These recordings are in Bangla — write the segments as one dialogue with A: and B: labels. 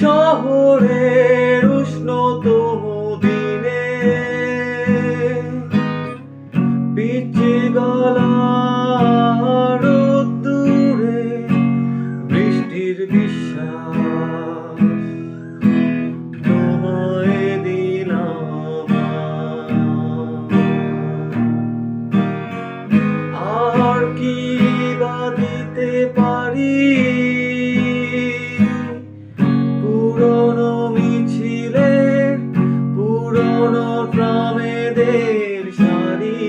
A: শহরের উষ্ণতম দিনে পিচি গলার দূরে বৃষ্টির বিশ্বাস তোমায় দিলাম আর কি বা দিতে পার? পুরনো ট্রামেদের সারি।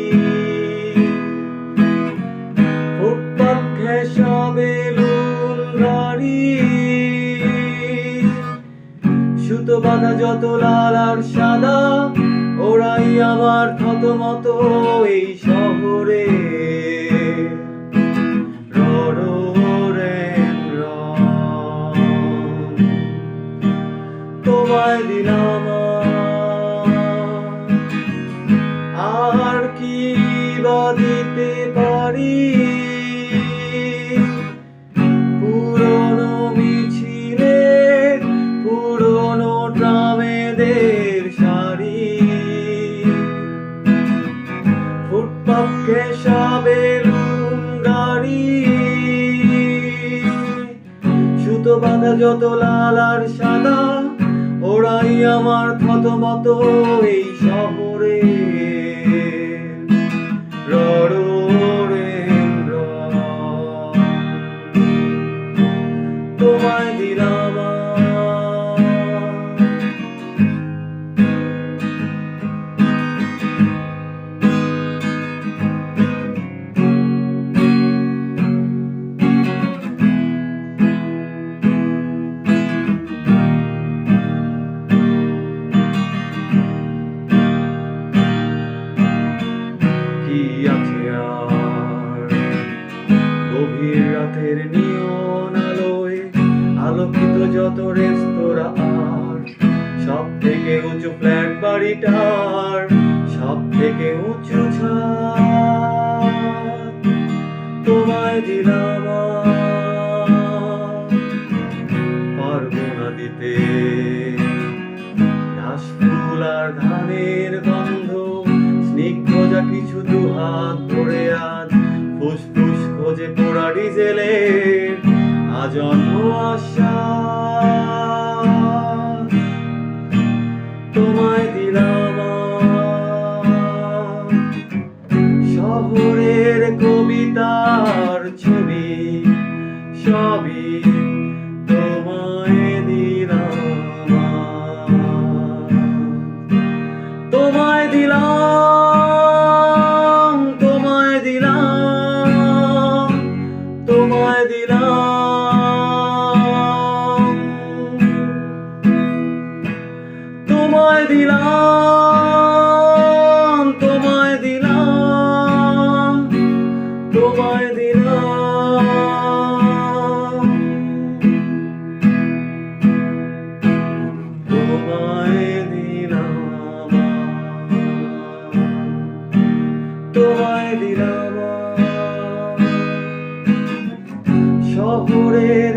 A: ফুটপাত ঘেঁষা বেলুন গাড়ি বাঁধা যত লাল আর সাদা, ওরাই আমার থত মতো এই শহরে। ঘেঁষা বেলুন গাড়ি সুতো বাঁধা যত লাল আর সাদা, ওরাই আমার থত মতো এই শহরে। যত রেস্তোরাঁ আর সব থেকে উঁচু ফ্ল্যাট বাড়িটার সব থেকে উঁচু তোমায় দিলাম। পারব না দিতে ফুল আর ধানের গন্ধ, স্নিগ্ধ যা কিছু দুহাত ধরে আজ, ফুসফুস খোঁজে পোড়া ডিজেলের আজন্ম আশ্বাস সবই তোমায় দিলাম তোমায় দিলাম তোমায় দিলাম তোমায় দিলাম। তোমায় দিলাম। শহরের